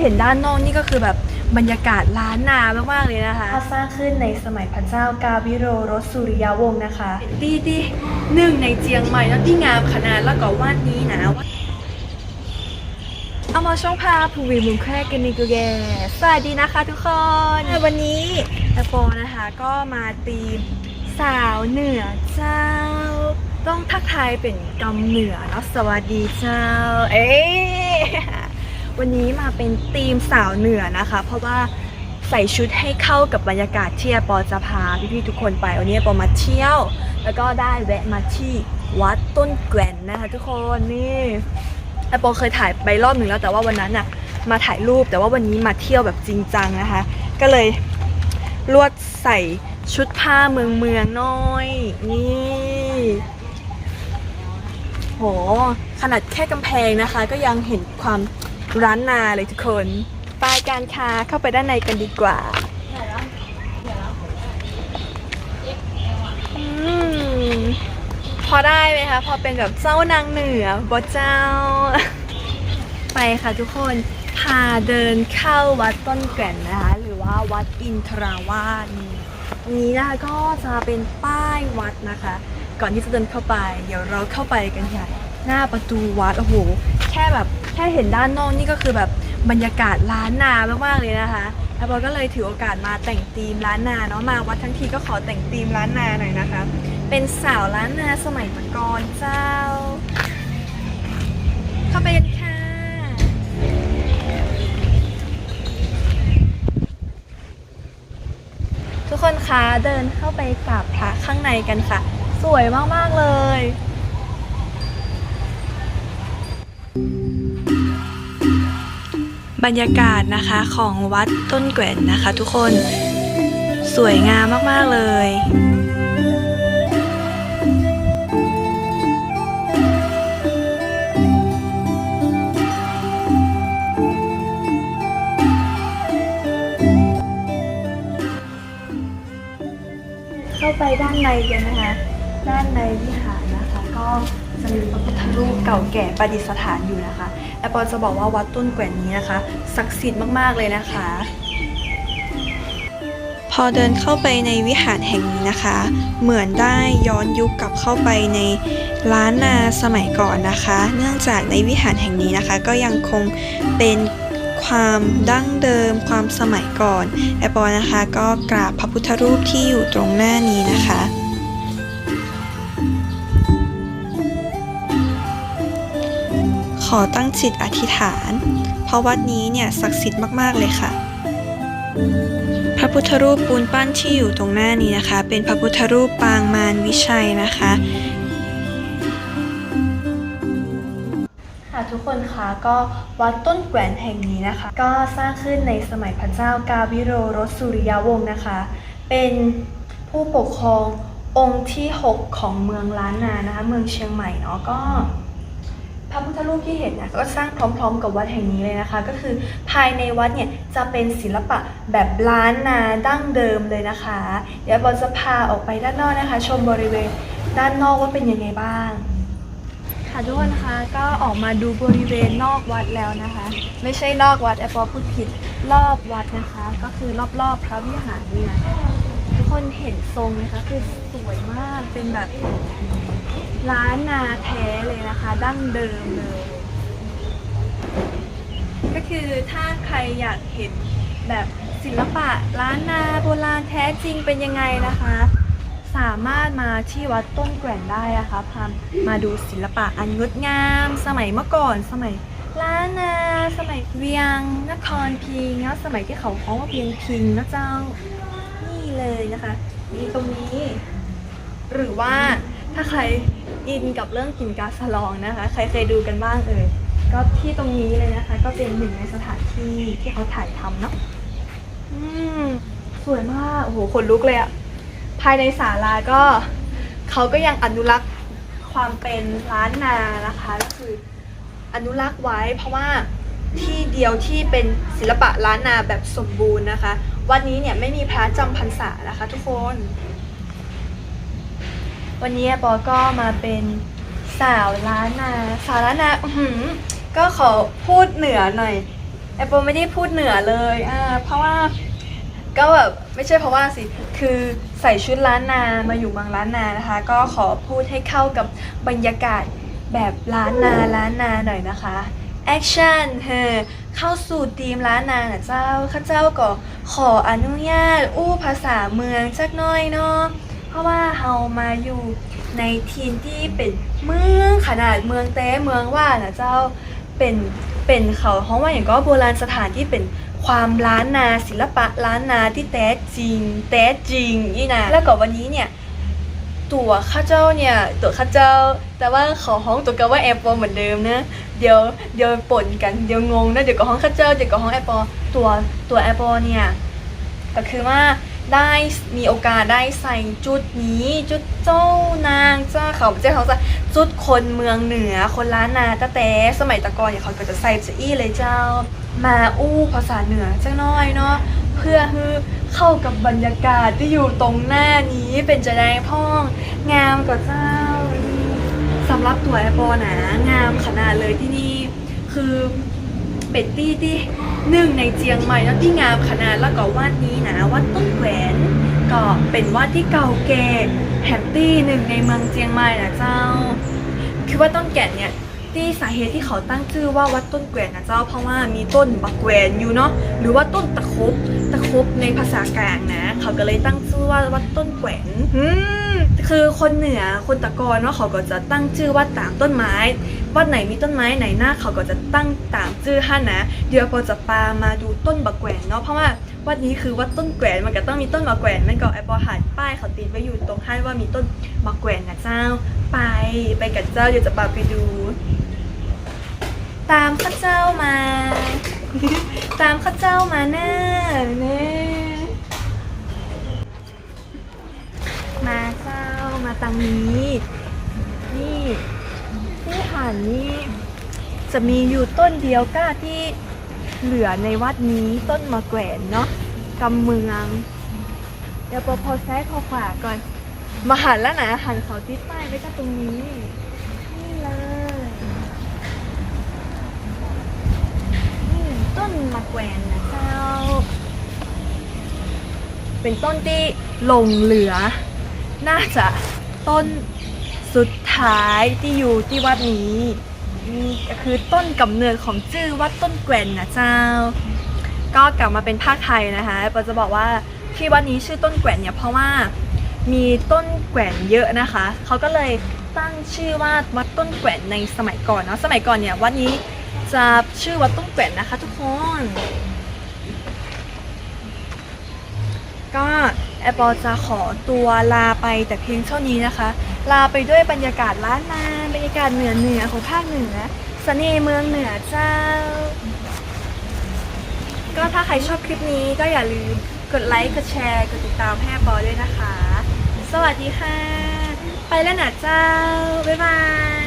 เห็นด้านนอกนี่ก็คือแบบบรรยากาศล้านนามากๆเลยนะคะสร้างขึ้นในสมัยพระเจ้ากาวิโรรสสุริยวงศ์นะคะดีดีหนึ่งในเจียงใหม่แล้วที่งามขนาดแล้วก็ว่านนี้นะเอามาช่องพาภูวิมุงแค่กันนิกุเกสวัสดีนะคะทุกคนวันนี้แอปโปนะคะก็มาตีมสาวเหนือเจ้า ต้องทักทายเป็นกำเหนือเนาะสวัสดีเจ้า เอ๊ะ วันนี้มาเป็นตีมสาวเหนือนะคะ เพราะว่าใส่ชุดให้เข้ากับบรรยากาศที่แอปโปจะพาพี่ๆทุกคนไปวันนี้แอปโปมาเที่ยว แล้วก็ได้แวะมาที่วัดต้นแกว่นนะคะทุกคนนี่แอปโปเคยถ่ายไปรอบหนึ่งแล้วแต่ว่าวันนั้นน่ะมาถ่ายรูปแต่ว่าวันนี้มาเที่ยวแบบจริงจังนะคะ ก็เลยลวดใส่ชุดผ้าเมืองเมืองน้อยนี่โหขนาดแค่กำแพงนะคะ ก็ยังเห็นความ ร้านนาเลยทุกคนไปการค้าเข้าไปด้านในกันดีกว่าอพอได้ไหมคะ พอเป็นแบบเจ้านางเหนือบอเจ้า ไปค่ะทุกคนพาเดินเข้าวัดต้นแก่นนะคะ หรือว่าวัดอินทราวาสนี่ตรงนี้นะคะก็จะเป็นป้ายวัดนะคะ ก่อนที่จะเดินเข้าไป เดี๋ยวเราเข้าไปกันค่ะหน้าประตูวัดโอ้โห แค่แบบ แค่เห็นด้านนอกนี่ก็คือแบบบรรยากาศล้านนามากๆเลยนะคะแล้วเราก็เลยถือโอกาสมาแต่งธีมล้านนาเนาะมาวัดทั้งทีก็ขอแต่งธีมล้านนาหน่อยนะคะ เป็นสาวล้านนาสมัยตะกอนเจ้า เข้าไปกันค่ะทุกคนคะเดินเข้าไปกราบพระข้างในกันค่ะ สวยมากๆเลย บรรยากาศนะคะของวัดต้นแกว่นนะคะ ทุกคนสวยงามมาก ๆ เลยเข้าไปด้านในกันนะคะ ด้านในวิหารนะคะ ก็จะมีพระพุทธรูปเก่าแก่ประดิษฐานอยู่นะคะ อปเปอจะบอกว่าวัดต้นแกว่นนี้นะคะศักดิ์สิทธิ์มากๆเลยนะคะ พอเดินเข้าไปในวิหารแห่งนี้นะคะ เหมือนได้ย้อนยุคกลับเข้าไปในล้านนาสมัยก่อนนะคะ เนื่องจากในวิหารแห่งนี้นะคะ ก็ยังคงเป็นความดั้งเดิมความสมัยก่อนแอปปอนะคะก็กราบพระพุทธรูปที่อยู่ตรงหน้านี้นะคะ ขอตั้งจิตอธิษฐาน เพราะวัดนี้เนี่ยศักดิ์สิทธิ์มากๆเลยค่ะ พระพุทธรูปปูนปั้นที่อยู่ตรงหน้านี้นะคะ เป็นพระพุทธรูปปางมารวิชัยนะคะ ค่ะทุกคนคะก็วัดต้นแกวนแห่งนี้นะคะ ก็สร้างขึ้นในสมัยพระเจ้ากาวิโรรสสุริยวงศ์นะคะ เป็นผู้ปกครององค์ที่ 6 ของเมืองล้านนานะคะ เมืองเชียงใหม่เนาะก็ พระพุทธรูปที่เห็นนี่ยก็สร้างพร้อมๆ กับวัดแห่งนี้เลยนะคะ ก็คือภายในวัดเนี่ยจะเป็นศิลปะแบบล้านนาดั้งเดิมเลยนะคะ เดี๋ยวบอลจะพาออกไปด้านนอกนะคะ ชมบริเวณด้านนอกว่าเป็นยังไงบ้าง ค่ะทุกคนคะก็ออกมาดูบริเวณนอกวัดแล้วนะคะ ไม่ใช่นอกวัดแอปเปอพูดผิดรอบวัดนะคะ ก็คือรอบๆพระวิหารนี่นะทุก คนเห็นทรงไหมคะ คือสวยมากเป็นแบบล้านนาแท้เลยนะคะ ดั้งเดิมเลย ก็คือถ้าใครอยากเห็นแบบศิลปะล้านนาโบราณแท้จริงเป็นยังไงนะคะ สามารถมาที่วัดต้นแกว่นได้นะคะพามาดูศิลปะอันงดงาม สมัยเมื่อก่อนสมัยล้านนา สมัยเวียง นครพิงแล้วสมัยที่เขาฟ้องว่าเวียงพิงนะเจ้า เลยนะคะ มีตรงนี้ หรือว่าถ้าใครอินกับเรื่องกินกาสลองนะคะ ใครเคยดูกันบ้างเอ่ยก็ที่ตรงนี้เลยนะคะ ก็เป็นหนึ่งในสถานที่ที่เขาถ่ายทำเนาะอืมสวยมากโอ้โหขนลุกเลยอะภายในศาลาก็เขาก็ยังอนุรักษ์ความเป็นล้านนานะคะก็คืออนุรักษ์ไว้เพราะว่าที่เดียวที่เป็นศิลปะล้านนาแบบสมบูรณ์นะคะ วันนี้เนี่ยไม่มีพระจำพรรษานะคะทุกคน วันนี้ปอก็มาเป็นสาวล้านนาสาวล้านนาอือหือก็ขอพูดเหนือหน่อยแอปเปิลไม่ได้พูดเหนือเลยอ่าเพราะว่าก็แบบไม่ใช่เพราะว่าสิ คือใส่ชุดล้านนา มาอยู่เมืองล้านนานะคะ ก็ขอพูดให้เข้ากับบรรยากาศแบบล้านนาล้านนาหน่อยนะคะ แอคชั่นเฮอ เข้าสู่ทีมล้านนานะเจ้าข้าเจ้าก็ขออนุญาตอู้ภาษาเมืองสักหน่อยเนาะเพราะว่าเฮามาอยู่ในทีมที่เป็นเมืองขนาดเมืองเต้เมืองว่านะเจ้าเป็นเป็นเขาเพราะว่าอย่างก็โบราณสถานที่เป็นความล้านนาศิลปะล้านนาที่แท้จริง แท้จริงนี่นะแล้วก็วันนี้เนี่ย ตัวข้าเจ้าเนี่ยตัวข้าเจ้า แต่ว่าขอห้องตัวกันว่าแอปเปิลเหมือนเดิมนะเดี๋ยวเดี๋ยวปนกันเดี๋ยวงงนะเดี๋ยวก็ห้องข้าเจ้าเดี๋ยวก็ห้องแอปเปิลตัวตัวแอปเปิลเนี่ยก็คือว่าได้มีโอกาสได้ใส่จุดนี้ จุดเจ้านางเจ้าเขาเจ้าเขาจะจุดคนเมืองเหนือคนล้านนาตะแต่สมัยตะกอนเนี่ยเขาก็จะใส่จะอี้เลยเจ้า มาอู้ภาษาเหนือจังน้อยเนาะ เพื่อให้เข้ากับบรรยากาศที่อยู่ตรงหน้านี้เป็นจะได้พ่อง งามกว่าเจ้าสำหรับตัวแอปเปิลนะงามขนาดเลยที่นี่คือเป็นที่ที่หนึ่งในเจียงใหม่แล้วที่งามขนาดแล้วก็วัดนี้นะวัดต้นแหวนก็เป็นวัดที่เก่าแก่แฮปปี้หนึ่งในเมืองเจียงใหม่นะเจ้า คือว่าต้นแก่นเนี่ย ที่สาเหตุที่เขาตั้งชื่อว่าวัดต้นแกวนนะเจ้าเพราะว่ามีต้นบักแกวนอยู่เนาะหรือว่าต้นตะคบตะคบในภาษากลางนะ เขาก็เลยตั้งชื่อว่าวัดต้นแกวนอืมคือคนเหนือคนตะกอนเนาะเขาก็จะตั้งชื่อว่าตามต้นไม้วัดไหนมีต้นไม้ไหนหน้าเขาก็จะตั้งตามชื่อท่านนะ เดี๋ยวพอจะปามาดูต้นบักแกวนเนาะเพราะว่าวัดนี้คือวัดต้นแกวนมันก็ต้องมีต้นบักแกวนมันก็ไอปอหันป้ายเขาติดไว้อยู่ตรงท่านว่ามีต้นบักแกวนนะเจ้า ไปไปกับเจ้าเดี๋ยวจะพาไปดู ตามข้าเจ้ามา ตามข้าเจ้ามาแน่เน่มาเจ้ามาตังนี้ นี่ที่หันนี่จะมีอยู่ต้นเดียวก้าที่เหลือในวัดนี้ต้นมะแขวนเนาะกำเมือง เดี๋ยวพอพอแซกพอขวาก่อน มาหันแล้วนะหันเขาที่ป้ายไว้ก็ตรงนี้เลยนี่ต้น มะแขวนนะเจ้า เป็นต้นที่หลงเหลือ น่าจะต้นสุดท้ายที่อยู่ที่วัดนี้นี่ก็คือต้นกำเนิดของชื่อวัดต้นแกวนนะเจ้า ก็กลับมาเป็นภาคไทยนะคะปอจะบอกว่าที่วัดนี้ชื่อต้นแกวนเนี่ยเพราะว่ามีต้นแกวนเยอะนะคะ เขาก็เลยตั้งชื่อว่าวัดต้นแกวนในสมัยก่อนเนาะ สมัยก่อนเนี่ยวัดนี้ จะชื่อวัดต้นแกวนนะคะทุกคน ก็แอปเปอจะขอตัวลาไปแต่เพียงเท่านี้นะคะ ลาไปด้วยบรรยากาศล้านนาบรรยากาศเหนือเหนือของภาคเหนือเสน่ห์เมืองเหนือเจ้า ก็ถ้าใครชอบคลิปนี้ก็อย่าลืมกดไลค์กดแชร์กดติดตามแอปเปอด้วยนะคะ สวัสดีค่ะ ไปแล้วนะเจ้า บ๊ายบาย